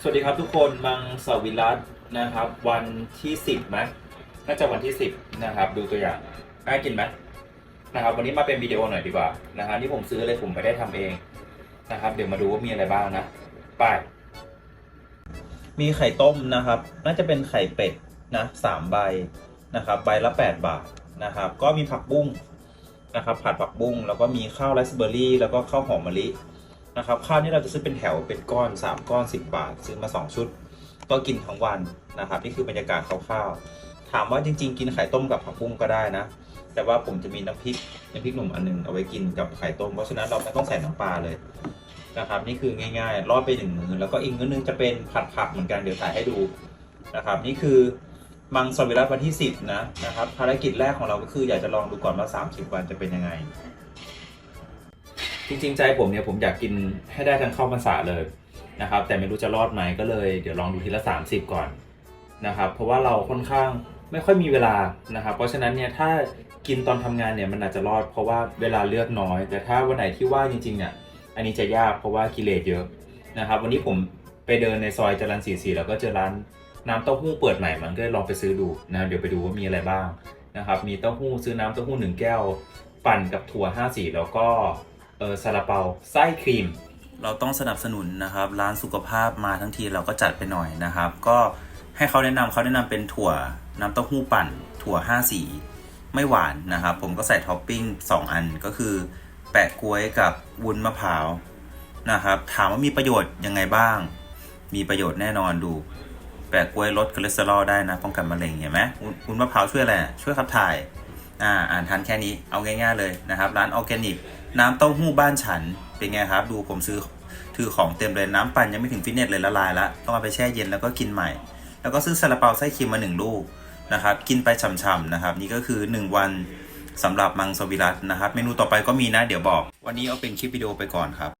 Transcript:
สวัสดีครับทุกคนมังสวิรัตนะครับ วันที่สิบไหมน่าจะวันที่สิบนะครับ ดูตัวอย่างน่ากินไหมนะครับ วันนี้มาเป็นวิดีโอหน่อยดีกว่านะครับที่ผมซื้อเลยผมไม่ได้ทำเองนะครับ เดี๋ยวมาดูว่ามีอะไรบ้างนะไปมีไข่ต้มนะครับ น่าจะเป็นไข่เป็ดนะสามใบนะครับ ใบละแปดบาทนะครับ ก็มีผักบุ้งนะครับ ผัดผักบุ้งแล้วก็มีข้าวไรซ์เบอร์รี่ แล้วก็ข้าวหอมมะลิ นะครับข้าวนี่เราจะซื้อเป็นแถวเป็นก้อน 3 ก้อน 10 บาท ซื้อมา 2 ชุด ก็กินทั้งวันนะครับนี่คือบรรยากาศคร่าวๆถามว่าจริง ๆ กินไข่ต้มกับผักบุ้งก็ได้นะ แต่ว่าผมจะมีน้ำพริกน้ำพริกหนุ่มอันหนึงเอาไว้กินกับไข่ต้มเพราะฉะนั้นเราไม่ต้องใส่น้ำปลาเลยนะครับนี่คือง่ายๆรอดไปหนึ่งมือแล้วก็อีกมื้อนึงจะเป็นผัดผักเหมือนกันเดี๋ยวถ่ายให้ดูนะครับนี่คือมังสวิรัตวันที่ 10 นะนะครับภารกิจแรกของเราก็คืออยากจะลองดูก่อนว่า 30 วันจะเป็นยังไง จริง ๆ ใจผมเนี่ยผมอยากกินให้ได้ทั้งข้าวพรรษาเลยนะครับ แต่ไม่รู้จะรอดไหมก็เลยเดี๋ยวลองดูทีละ 30 ก่อนนะครับ เพราะว่าเราค่อนข้างไม่ค่อยมีเวลานะครับ เพราะฉะนั้นเนี่ยถ้ากินตอนทำงานเนี่ยมันอาจจะรอดเพราะว่าเวลาเลือกน้อย แต่ถ้าวันไหนที่ว่างจริงๆเนี่ยอันนี้จะยากเพราะว่ากิเลสเยอะนะครับ วันนี้ผมไปเดินในซอยจรัญ44แล้วก็เจอร้านน้ำเต้าหู้เปิดใหม่มันก็เลยลองไปซื้อดูนะเดี๋ยวไปดูว่ามีอะไรบ้างนะครับ มีเต้าหู้ซื้อน้ำเต้าหู้หนึ่งแก้ว ปั่นกับถั่ว5สีแล้วก็ เออซาลาเปาไส้ครีม เราต้องสนับสนุนนะครับ ร้านสุขภาพมาทั้งทีเราก็จัดไปหน่อยนะครับ ก็ให้เขาแนะนำเขาแนะนำเป็นถั่วน้ำเต้าหู้ปั่น ถั่ว 5 สี ไม่หวานนะครับ ผมก็ใส่ท็อปปิ้ง 2 อันก็คือ แปะกล้วยกับวุ้นมะพร้าวนะครับ ถามว่ามีประโยชน์ยังไงบ้าง มีประโยชน์แน่นอนดู แปะกล้วยลดคอเลสเตอรอลได้นะ ป้องกันมะเร็งเห็นไหมวุ้นวุ้นมะพร้าวช่วยอะไรช่วยขับถ่าย อ่าอ่านทันแค่นี้เอาง่ายๆเลยนะครับ ร้านออร์แกนิก น้ำเต้าหู้บ้านฉัน เป็นไงครับ ดูผมซื้อถือของเต็มเลยน้ำปั่นยังไม่ถึงฟิตเนสเลยละลายละต้องเอาไปแช่เย็นแล้วก็กินใหม่ แล้วก็ซื้อซาลาเปาไส้ครีมมาหนึ่งลูกนะครับ กินไปฉ่ำๆนะครับ นี่ก็คือ 1 วันสำหรับมังสวิรัตนะครับ เมนูต่อไปก็มีนะ เดี๋ยวบอก วันนี้เอาเป็นคลิปวิดีโอไปก่อนครับ